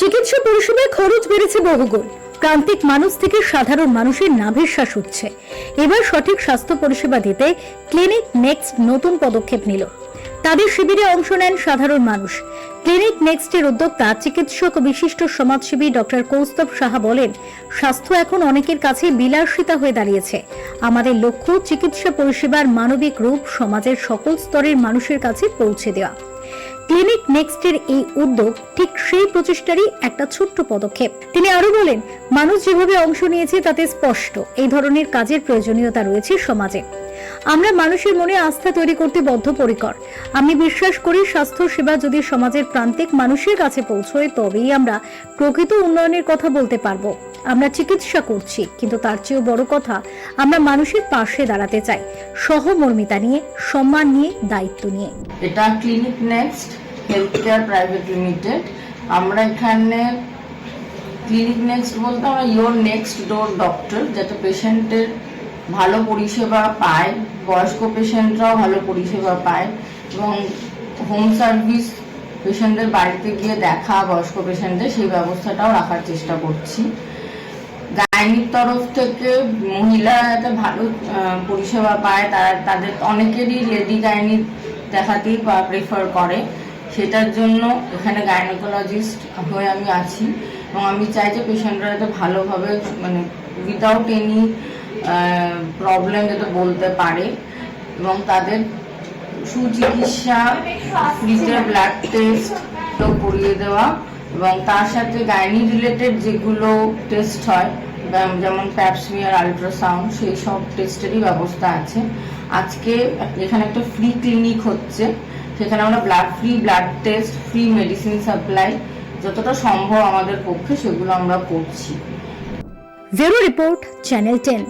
চিকিৎসা পরিষেবায় খরচ বেড়েছে বহুগুণ। প্রান্তিক মানুষ থেকে সাধারণ মানুষের নাভিশ্বাস উঠছে। এবার সঠিক স্বাস্থ্য পরিষেবা দিতে ক্লিনিক নেক্সট নতুন পদক্ষেপ নিল। তাদের শিবিরে অংশ নেন সাধারণ মানুষ। ক্লিনিক নেক্সটের উদ্যোক্তা চিকিৎসক ও বিশিষ্ট সমাজসেবী ডক্টর কৌস্তব সাহা বলেন, স্বাস্থ্য এখন অনেকের কাছে বিলাসিতা হয়ে দাঁড়িয়েছে। আমাদের লক্ষ্য চিকিৎসা পরিষেবার মানবিক রূপ সমাজের সকল স্তরের মানুষের কাছে পৌঁছে দেওয়া। ক্লিনিক নেক্সটের এই উদ্যোগ ঠিক সেই প্রচেষ্টারই একটা ছোট্ট পদক্ষেপ। তিনি আরও বলেন, মানুষ যেভাবে অংশ নিয়েছে তাতে স্পষ্ট এই ধরনের কাজের প্রয়োজনীয়তা রয়েছে সমাজে। আমরা মানুষের মনে আস্থা তৈরি করতে বদ্ধপরিকর। আমি বিশ্বাস করি স্বাস্থ্য সেবা যদি সমাজের প্রান্তিক মানুষের কাছে পৌঁছয়, তবেই আমরা প্রকৃত উন্নয়নের কথা বলতে পারব। আমরা চিকিৎসা করছি, কিন্তু তার চেয়েও বড় কথা, আমরা মানুষের পাশে দাঁড়াতে চাই, সহমর্মিতা নিয়ে, সম্মান নিয়ে, দায়িত্ব নিয়ে। এটা clinic next health care private limited আমরা এখানে ক্লিনিক নেক্সট বলতে আমরা ইয়োর নেক্সট ডোর ডক্টর যাতে পেশেন্টের ভালো পরিষেবা পায়, বয়স্ক পেশেন্টরাও ভালো পরিষেবা পায়, এবং হোম সার্ভিস পেশেন্টদের বাড়িতে গিয়ে দেখা, বয়স্ক পেশেন্টদের সেই ব্যবস্থাটাও রাখার চেষ্টা করছি। গাইনির তরফ থেকে মহিলা যাতে ভালো পরিষেবা পায়, তারা, তাদের অনেকেরই লেডি গাইনি দেখাতেই প্রেফার করে। সেটার জন্য এখানে গাইনোকোলজিস্ট হয়ে আমি আছি। এবং আমি চাই যে পেশেন্টরা যাতে ভালোভাবে মানে উইদাউট এনি প্রবলেম যাতে বলতে পারে। এবং তাদের সুচিকিৎসা ফ্রিতে ব্লাড টেস্ট করিয়ে দেওয়া। এবং তার সাথে গাইনি রিলেটেড যেগুলো টেস্ট হয় যেমন প্যাপসমিয়ার আল্ট্রাসাউন্ড সেই সব টেস্টেরই ব্যবস্থা আছে। আজকে এখানে একটা ফ্রি ক্লিনিক হচ্ছে, সেখানে আমরা blood free blood test free medicine supply যতটা সম্ভব আমাদের পক্ষে সেগুলো আমরা করছি। Bureau report, channel ten.